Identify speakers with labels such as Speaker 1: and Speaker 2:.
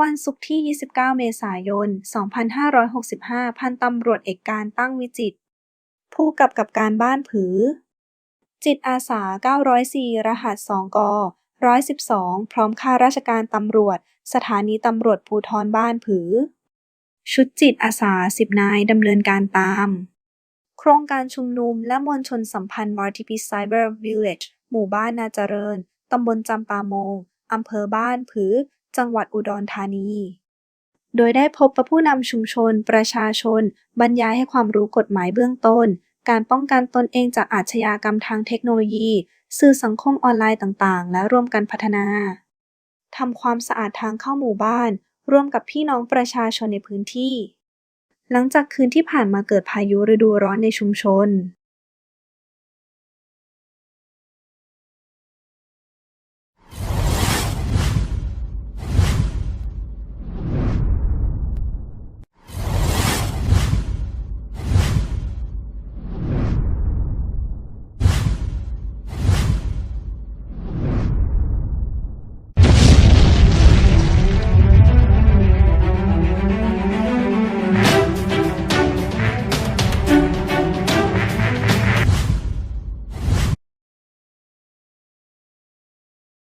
Speaker 1: วันศุกร์ที่ 29 เมษายน 2565 พันตำรวจเอกการตั้งวิจิตรผู้กำกับการบ้านผือ จิตอาสา 904 รหัส 2 ก 112 พร้อมข้าราชการตำรวจ สถานีตำรวจภูธรบ้านผือ ชุดจิตอาสา 10 นายดำเนินการตาม โครงการชุมนุมและมวลชนสัมพันธ์ Multipeace Cyber Village หมู่บ้านนาเจริญ ตำบลจำปาโมงอำเภอบ้านผือ จังหวัดอุดรธานี โดยได้พบกับผู้นำชุมชน ประชาชน บรรยายให้ความรู้กฎหมายเบื้องต้น การป้องกันตนเองจากอาชญากรรมทางเทคโนโลยี สื่อสังคมออนไลน์ต่างๆ และร่วมกันพัฒนาทำความสะอาดทางเข้าหมู่บ้าน ร่วมกับพี่น้องประชาชนในพื้นที่ หลังจากคืนที่ผ่านมาเกิดพายุฤดูร้อนในชุมชน